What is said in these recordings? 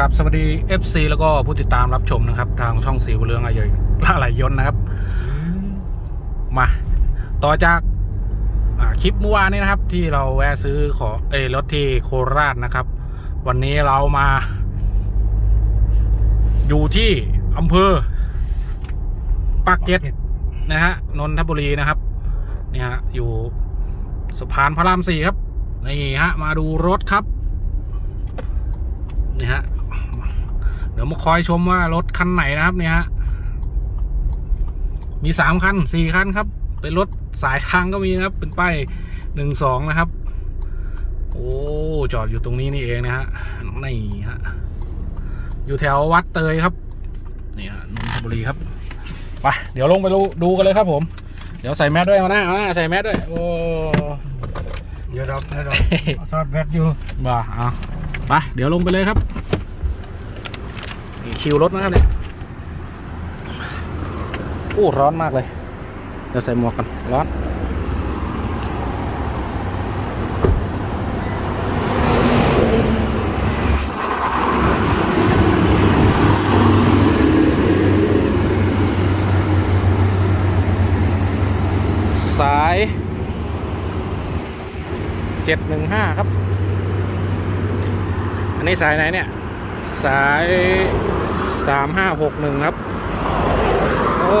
ครับสวัสดี FC แล้วก็ผู้ติดตามรับชมนะครับ ทางช่องสีบุญเรืองอะไรอะไรยนต์นะครับ มา ต่อจากอ่าคลิปเมื่อวานนี้นะครับ ที่เราแวะซื้อขอเอยรถที่โคราชนะครับ วันนี้เรามา อยู่ที่อำเภอปากเกร็ดนะฮะนนทบุรีนะครับนี่ฮะอยู่สะพานพระรามสี่ครับนี่ฮะมาดูรถครับนี่ฮะ เดี๋ยวมาคอยชมว่ารถคันไหนนะครับเนี่ยฮะ มีสามคันสี่คันครับ เป็นรถสายทางก็มีนะครับ เป็นป้ายหนึ่งสองนะครับ โอ้จอดอยู่ตรงนี้นี่เองนะฮะนี่ฮะ อยู่แถววัดเตยครับ นี่ฮะนนทบุรีครับ ไป เดี๋ยวลงไปดูดูกันเลยครับผม เดี๋ยวใส่แมสด้วยเอาหน้าเอาหน้าใส่แมสด้วย โอ้เดี๋ยวเราเดี๋ยวเราซอดแบตอยู่บ้าเอาไป เดี๋ยวลงไปเลยครับนี่ คิวรถนะครับเนี่ยโอ้ร้อนมากเลยเดี๋ยวใส่หมวกกันร้อนสายเจ็ดหนึ่งห้าครับ อันนี้สายไหนเนี่ย สาย สามห้าหกหนึ่งครับโอ้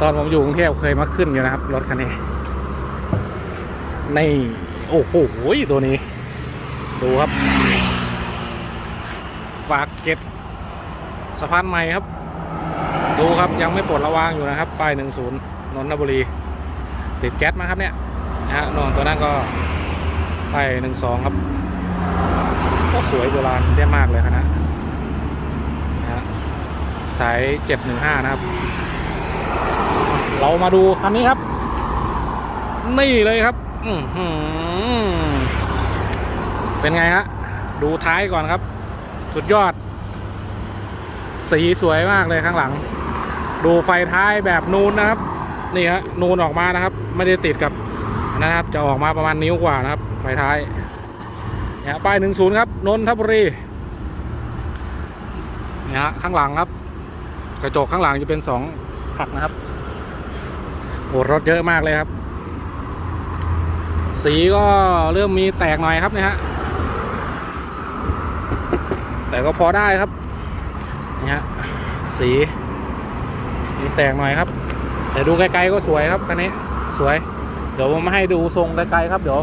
ตอนผมอยู่กรุงเทพเคยมาขึ้นอยู่นะครับ รถคันนี้ในโอ้โหตัวนี้ ดูครับปากเก็บสะพานใหม่ครับ ดูครับยังไม่ปลดระวางอยู่นะครับป้ายหนึ่งศูนย์นนทบุรี ติดแก๊สมาครับเนี่ยนะฮะนอนตัวนั้นก็ป้ายหนึ่งสองครับ ก็สวยโบราณได้มากเลยคณะนะ สายเจ็ดหนึ่งห้านะครับ เรามาดูคันนี้ครับ นี่เลยครับเป็นไงฮะดูท้ายก่อนครับ สุดยอด สีสวยมากเลยข้างหลัง ดูไฟท้ายแบบนูนนะครับ นี่ฮะนูนออกมานะครับ ไม่ได้ติดกับนนนนะครับ จะออกมาประมาณนิ้วกว่านะครับ ไฟท้ายเนี่ยป้ายหนึ่งศูนย์ครับนนทบุรีเนี่ยฮะข้างหลังครับ กระจกข้างหลังจะเป็นสองผักนะครับโอ้รถเยอะมากเลยครับ สีก็เริ่มมีแตกหน่อยครับเนี่ยฮะแต่ก็พอได้ครับนี่ฮะสีมีแตกหน่อยครับ แต่ดูไกลๆก็สวยครับคันนี้สวย เดี๋ยวผมมาให้ดูทรงไกลๆครับเดี๋ยว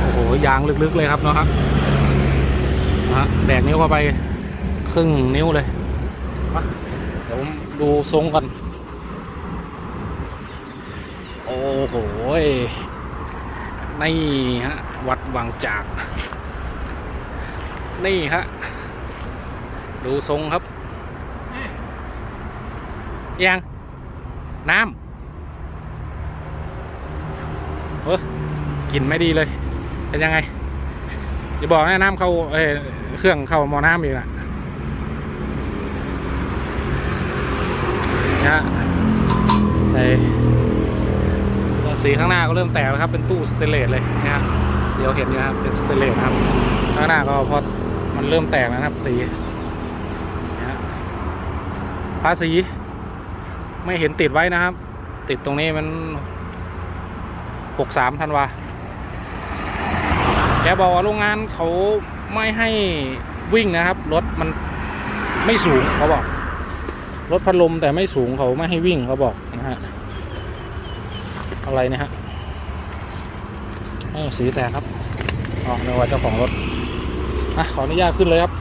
โอ้โหยางลึกๆเลยครับเนาะครับนะ ฮะแดกนิ้วเข้าไปครึ่งนิ้วเลยมาเดี๋ยวผมดูทรงกันโอ้โหนี่ฮะ วัดบางจาก นี่ฮะ ดูทรงครับ ยัง น้ำเฮ้ยกลิ่นไม่ดีเลย เป็นยังไง อย่าบอกนะน้ำเข้าเอเครื่องเข้าหมอน้ำอีกนะนะฮะใส่สีข้างหน้าก็เริ่มแตกแล้วครับ เป็นตู้สเตเลสเลยนะฮะเดี๋ยวเห็นนะครับเป็นสเตเลสครับ ข้างหน้าก็พอมันเริ่มแตกแล้วนะครับสีนะฮะภาษี ไม่เห็นติดไว้นะครับ ติดตรงนี้มันหกสามธันวา แกบอกว่าโรงงานเขาไม่ให้วิ่งนะครับ รถมันไม่สูงเขาบอก รถพัดลมแต่ไม่สูงเขาไม่ให้วิ่งเขาบอกนะฮะอะไรเนี่ยฮะเอ้สีแตกครับอ๋อนึกว่าเจ้าของรถอะขออนุญาตขึ้นเลยครับ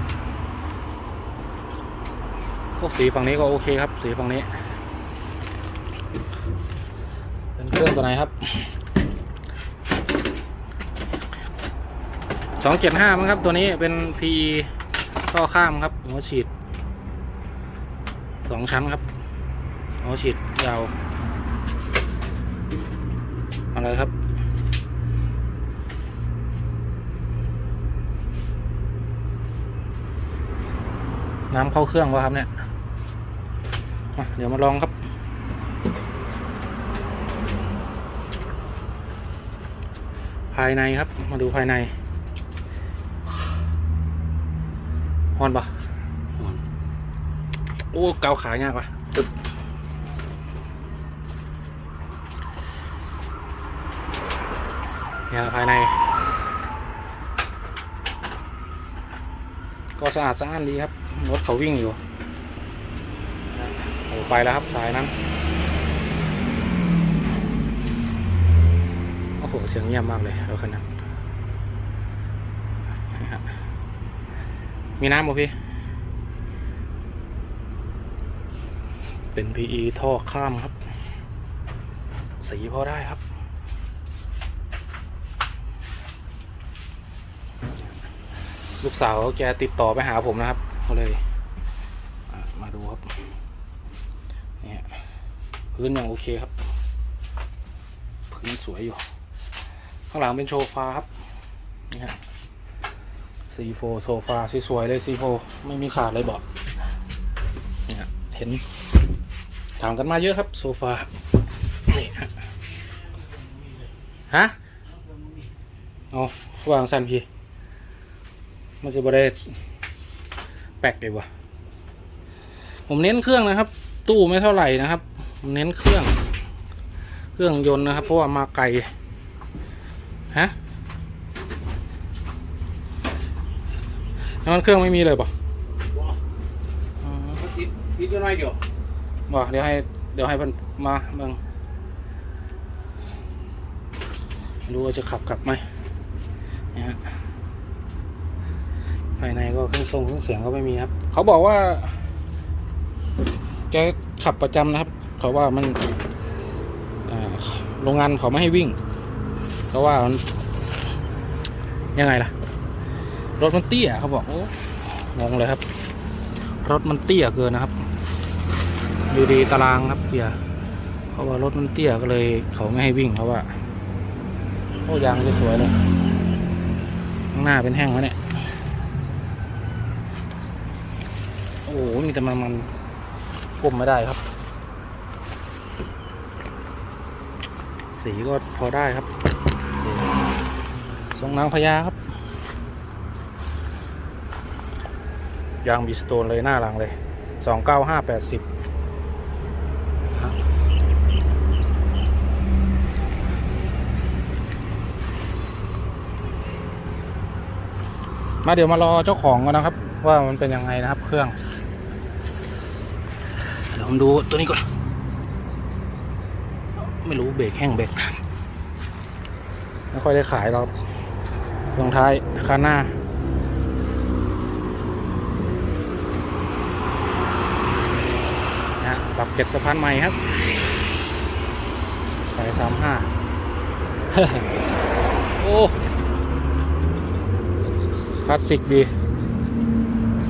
พวกสีฝั่งนี้ก็โอเคครับ สีฝั่งนี้ เป็นเครื่องตัวไหนครับ สองเจ็ดห้ามั้งครับ ตัวนี้เป็น PE ข้อข้ามครับหัวฉีดสองชั้นครับหัวฉีดยาว อะไรครับ น้ำเข้าเครื่องวะครับเนี่ยเดี๋ยวมาลองครับภายในครับ มาดูภายใน ฮ อนปะห่อนโอ้เกาขายากปะตึ๊บเนี่ยภายใน ก็สะอาดสะอ้านดีครับ รถเขาวิ่งอยู่โอ้ไปแล้วครับสายนั้น โอ้โห เสียงเงียบมากเลยรถคันนั้นนี่ฮะ มีน้ำบ่พี่ เป็น PE ท่อข้ามครับ สีพอได้ครับ ลูกสาวแกติดต่อไปหาผมนะครับเขาเลย มาดูครับเนี่ยพื้นยังโอเคครับ พื้นสวยอยู่ ข้างหลังเป็นโซฟาครับนี่ฮะ ซีโฟโซฟาสวยๆเลยซีโฟไม่มีขาดเลยบอกเห็น ถามกันมาเยอะครับ โซฟาฮะเอาวางสันพี่มันจะบได้แปลกเลยวะผมเน้นเครื่องนะครับ ตู้ไม่เท่าไหร่นะครับ ผมเน้นเครื่อง เครื่องยนต์นะครับ เพราะว่ามาไกลฮะ น้ำมันเครื่องไม่มีเลยป่ะอืมติดติดจะน้อยเดียวบอกเดี๋ยวให้เดี๋ยวให้มันมาเบิ่งไม่รู้ว่าจะขับกลับไหมนะฮะภายในก็เครื่องทรงเครื่องเสียงก็ไม่มีครับ เขาบอกว่าแกขับประจำนะครับ เขาว่ามันอ่าโรงงานเขาไม่ให้วิ่ง เพราะว่ามันยังไงล่ะ รถมันเตี้ยเขาบอกโอ้งงเลยครับ รถมันเตี้ยเกินนะครับ ดูดีตารางครับเกียเพราะว่ารถมันเตี้ยก็เลยเขาไม่ให้วิ่งเพราะว่าโอ้ยางสวยเลยข้างหน้าเป็นแห้งแล้วเนี่ยโอ้โหมีแต่มันมันก้มไม่ได้ครับ สีก็พอได้ครับสีทรงนางพญาครับ ยางบีสโตนเลยหน้าหลังเลยสองเก้าห้าแปดสิบมาเดี๋ยวมารอเจ้าของกันนะครับ ว่ามันเป็นยังไงนะครับเครื่อง เดี๋ยวผมดูตัวนี้ก่อน ไม่รู้เบรกแห้งเบรกไม่ค่อยได้ขายหรอกเครื่องท้ายคันหน้า นะฮะปรับ เก็ดสะพานใหม่ครับสายสามห้าโอ้คลาสสิกดี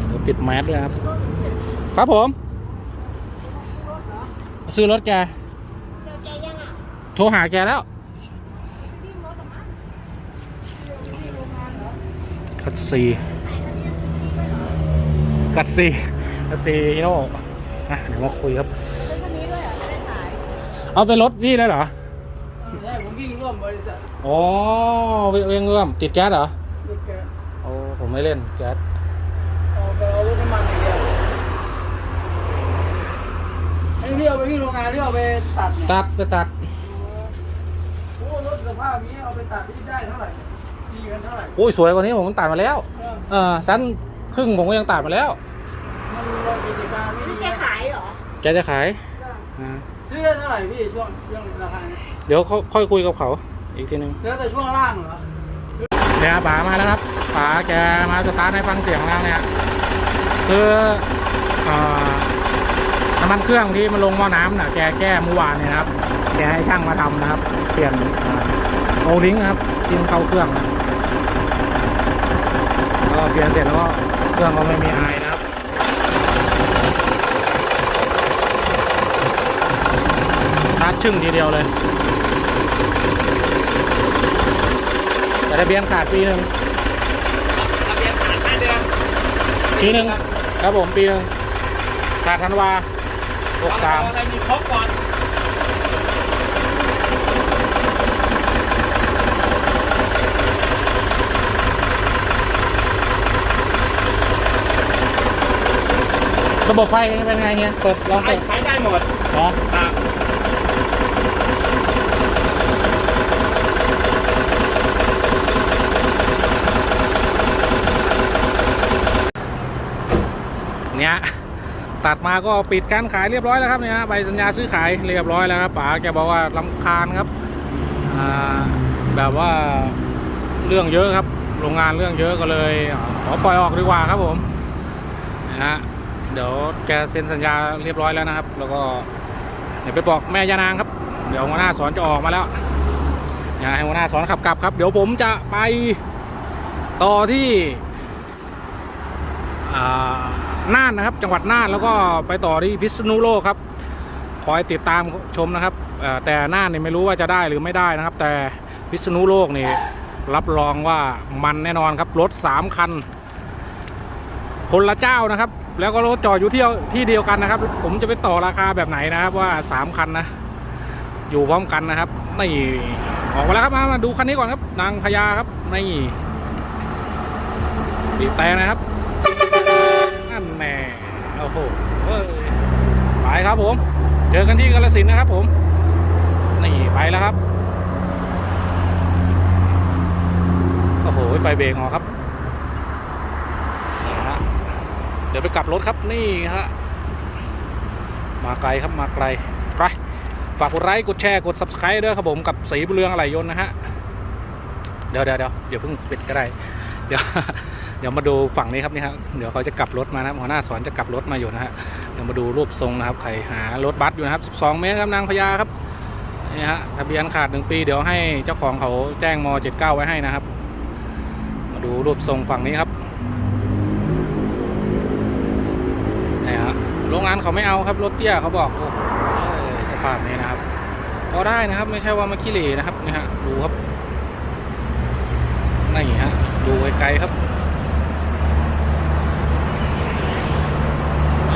เดี๋ยวปิดแมสด้วยครับ ครับผม ซื้อรถแกโทรหาแกแล้วกัดซีกัดซีกัดซีโน่ อะเดี๋ยวมาคุยครับซื้อคันนี้ด้วยเหรอจะได้ขายเอาเป็นรถพี่เลยเหรอใช่ผมวิ่งร่วมบริษัทอ๋อเวเวงเงื่อมติดแก๊สเหรอลูกแกโอ้ผมไม่เล่นแก๊สเอาไปเอารถน้ำมันอย่างเดียวไอ้นี่เอาไปวิ่งโรงงานหรือเอาไปตัดเนี่ยตัดไปตัดโอ้รถสภาพนี้เอาไปตัดที่ได้เท่าไหร่ดีกันเท่าไหร่โอ้ยสวยกว่านี้ผมตัดมาแล้วเออเออสั้นครึ่งผมก็ยังตัดมาแล้วมันเรากิจการไม่นี่ดี แกขายเหรอแกจะขายอ่าซื้อได้เท่าไหร่พี่ช่วงช่วงราคานี้เดี๋ยวเขาค่อยคุยกับเขาอีกทีนึงแล้วแต่ช่วงล่างเหรอเนี่ยป๋ามาแล้วครับป๋าแกมาสตาร์ทให้ฟังเสียงแล้วเนี่ยคือเอ่อน้ำมันเครื่องที่มันลงหม้อน้ำน่ะแกแก้เมื่อวานเนี่ยนะครับ แกให้ช่างมาทำนะครับ เปลี่ยนโอลิงนะครับที่มันเข้าเครื่องนะแล้วก็เปลี่ยนเสร็จแล้วก็เครื่องก็ไม่มีไอนะครับ ชาร์จชึ่งทีเดียวเลย แต่ทะเบียนขาดปีหนึ่งทะเบียนขาดห้าเดือนปีหนึ่งครับผมปีหนึ่งขาดธันวาหกสามอะไรมีครบก่อนระบบไฟเป็นไงเฮียเปิดลองใช้เปิดใช้ได้หมดเหรอ ครับ เนี่ย ตัดมาก็ปิดการขายเรียบร้อยแล้วครับเนี่ยใบสัญญาซื้อขายเรียบร้อยแล้วครับป๋าแกบอกว่าลำคาญครับอ่าแบบว่าเรื่องเยอะครับ โรงงานเรื่องเยอะก็เลยขอปล่อยออกดีกว่าครับผมนะฮะเดี๋ยวแกเซ็นสัญญาเรียบร้อยแล้วนะครับ แล้วก็เดี๋ยวไปบอกแม่ยานางครับ เดี๋ยวหัวหน้าสอนจะออกมาแล้วนะให้หัวหน้าสอนขับกลับครับ เดี๋ยวผมจะไปต่อที่อ่า น่านนะครับ จังหวัดน่านแล้วก็ไปต่อที่พิษณุโลกครับคอยติดตามชมนะครับแต่น่านเนี่ยไม่รู้ว่าจะได้หรือไม่ได้นะครับ แต่พิษณุโลกนี่รับรองว่ามันแน่นอนครับรถสามคันคนละเจ้านะครับ แล้วก็รถจอดอยู่ที่ที่เดียวกันนะครับ ผมจะไปต่อราคาแบบไหนนะครับว่าสามคันนะ อยู่พร้อมกันนะครับนี่ออกมาแล้วครับมามาดูคันนี้ก่อนครับ นางพญาครับนี่ปีบแต่นะครับ นั่นแน่โอ้โหไปครับผม เจอกันที่กาลสินนะครับผม นี่ไปแล้วครับ โอ้โห ไฟเบรกออกครับนี่ฮะเดี๋ยวไปกลับรถครับ นี่ฮะ มาไกลครับ มาไกล ไป ฝากกดไลค์ กดแชร์ กด subscribe ด้วยครับผม กับสีบุเรืองอะไรยนต์นะฮะ เดี๋ยวเดี๋ยวเดี๋ยวเดี๋ยวเพิ่งปิดก็ได้ เดี๋ยว ดี๋ยวมาดูฝั่งนี้ครับนี่ครับเดี๋ยวเขาจะกลับรถมานะครับหัวหน้าสอนจะกลับรถมาอยู่นะฮะเดี๋ยวมาดูรูปทรงนะครับใครหารถบัสอยู่นะครับ 12 เมตรครับนางพญาครับนี่ฮะทะเบียนขาด1ปีเดี๋ยวให้เจ้าของเขาแจ้งม 79 ไว้ให้นะครับ มาดูรูปทรงฝั่งนี้ครับนี่ฮะโรงงานเขาไม่เอาครับรถเตี้ยเขาบอกโอ้ยสภาพนี้นะครับพอได้นะครับไม่ใช่ว่ามาขี้เหร่นะครับนี่ฮะดูครับนี่ฮะดูไกลๆครับ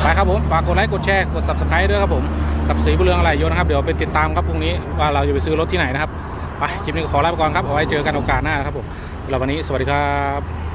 ไปครับผมฝากกดไลค์กดแชร์กด subscribe ด้วยครับผมกับสีบุญเรืองอะไรยนต์นะครับเดี๋ยวไปติดตามครับพรุ่งนี้ว่าเราจะไปซื้อรถที่ไหนนะครับไปคลิปนี้ขอลาไปก่อนครับเอาไว้เจอกันโอกาสหน้านะครับผมสำหรับวันนี้สวัสดีครับ